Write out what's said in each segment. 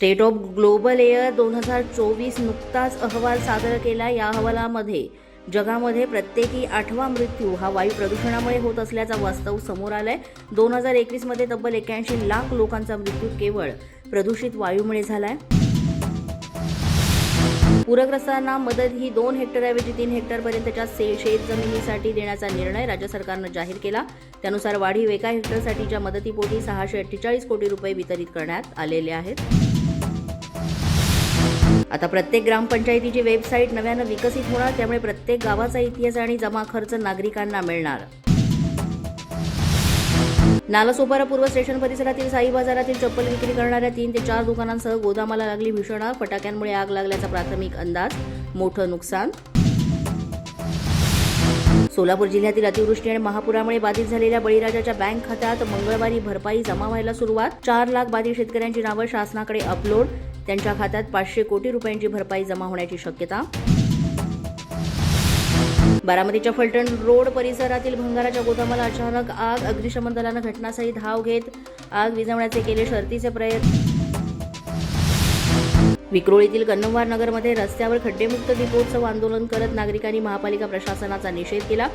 State of global air दोन हजार चोवीस नुकताच अहवाल सादर केला या अहवालामध्ये. जगामध्ये प्रत्येकी आठवा मृत्यू हा वायू प्रदूषणामुळे होत असल्याचा वास्तव समोर आलाय. दोन हजार एकवीसमध्ये तब्बल एक्याऐंशी लाख लोकांचा मृत्यू केवळ प्रदूषित वायूमुळे झालाय. पूरग्रस्तांना मदत ही दोन हेक्टरऐवजी तीन हेक्टरपर्यंतच्या से शेत जमिनीसाठी देण्याचा निर्णय राज्य सरकारनं जाहीर केला. त्यानुसार वाढीव एका हेक्टरसाठीच्या मदतीपोटी सहाशे अठ्ठेचाळीस कोटी रुपये वितरित करण्यात आलेले आहेत. आता प्रत्येक ग्रामपंचायतीची वेबसाईट नव्यानं विकसित होणार त्यामुळे प्रत्येक गावाचा इतिहास आणि जमा खर्च नागरिकांना मिळणार. नालासोपारा पूर्व स्टेशन परिसरातील साई बाजारातील चप्पल विक्री करणाऱ्या तीन ते चार दुकानांसह गोदामाला लागली भीषण आग फटाक्यांमुळे आग लागल्याचा प्राथमिक अंदाज मोठं नुकसान. सोलापूर जिल्ह्यातील अतिवृष्टी आणि महापुरामुळे बाधित झालेल्या बळीराजाच्या बँक खात्यात मंगळवारी भरपाई जमा व्हायला सुरुवात चार लाख बाधित शेतकऱ्यांची नावं शासनाकडे अपलोड त्यांच्या खात्यात पाचशे कोटी रुपयांची भरपाई जमा होण्याची शक्यता. बारामतीच्या फलटण रोड परिसरातील भंगाराच्या गोदामाला अचानक आग अग्निशमन दलानं घटनास्थळी धाव घेत आग विझवण्याचे केले शर्तीचे प्रयत्न. विक्रोळीतील कन्नमवार नगरमध्ये रस्त्यावर खड्डेमुक्त दीपोत्सव आंदोलन करत नागरिकांनी महापालिका प्रशासनाचा निषेध केला.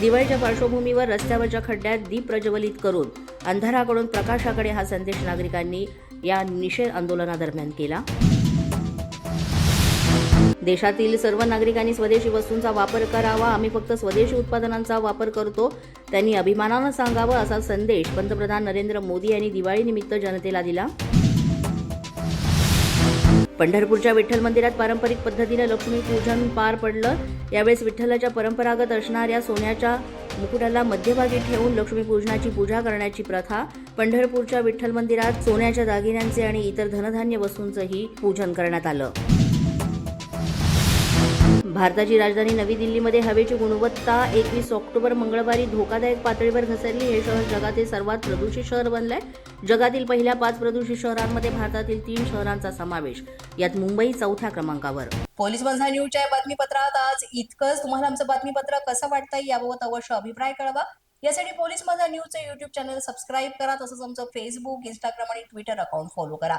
दिवाळीच्या पार्श्वभूमीवर रस्त्यावरच्या खड्ड्यात दीप प्रज्वलित करून अंधाराकडून प्रकाशाकडे हा संदेश नागरिकांनी या निषेध आंदोलनादरम्यान केला. देशातील सर्व नागरिकांनी स्वदेशी वस्तूंचा वापर करावा. आम्ही फक्त स्वदेशी उत्पादनांचा वापर करतो. त्यांनी अभिमानानं सांगावं असा संदेश पंतप्रधान नरेंद्र मोदी यांनी दिवाळीनिमित्त जनतेला दिला. पंढरपूरच्या विठ्ठल मंदिरात पारंपरिक पद्धतीनं लक्ष्मीपूजन पार पडलं. यावेळेस विठ्ठलाच्या परंपरागत असणाऱ्या सोन्याच्या मुकुटाला मध्यभागी ठेवून लक्ष्मीपूजनाची पूजा करण्याची प्रथा पंढरपूरच्या विठ्ठल मंदिरात सोन्याच्या दागिन्यांचे आणि इतर धनधान्य वस्तूंचंही पूजन करण्यात आलं. भारताची राजधानी नवी दिल्लीमध्ये हवेची गुणवत्ता एकवीस ऑक्टोबर मंगळवारी धोकादायक पातळीवर घसरली. हे शहर जगातील सर्वात प्रदूषित शहर बनलंय. जगातील पहिल्या पाच प्रदूषित शहरांमध्ये भारतातील तीन शहरांचा समावेश यात मुंबई चौथ्या क्रमांकावर. पोलीस बंधा न्यूजच्या बातमीपत्रात आज इतकंच. तुम्हाला आमचं बातमीपत्र कसं वाटतंय याबाबत अवश्य अभिप्राय कळवा. यासाठी पोलीस माझा न्यूजचं युट्यूब चॅनल सबस्क्राईब करा. तसंच आमचं फेसबुक इंस्टाग्राम आणि ट्विटर अकाउंट फॉलो करा.